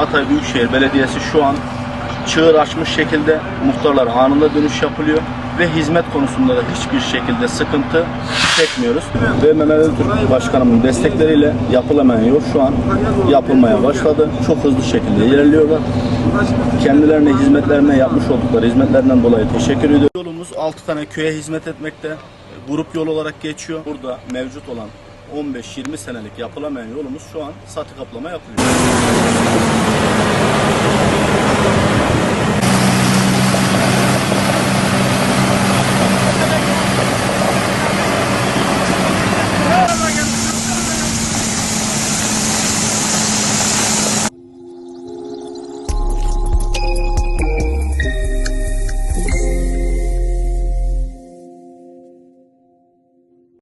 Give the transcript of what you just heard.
Hatay Büyükşehir Belediyesi şu an çığır açmış şekilde muhtarlar anında dönüş yapılıyor ve hizmet konusunda da hiçbir şekilde sıkıntı çekmiyoruz. Ve Mehmet Öztürk Başkanımın destekleriyle yapılamayan yol şu an yapılmaya başladı. Çok hızlı şekilde ilerliyorlar. Kendilerine hizmetlerine yapmış oldukları hizmetlerinden dolayı teşekkür ediyorum. Yolumuz 6 tane köye hizmet etmekte. Grup yol olarak geçiyor. Burada mevcut olan 15-20 senelik yapılamayan yolumuz şu an satı kaplama yapılıyor.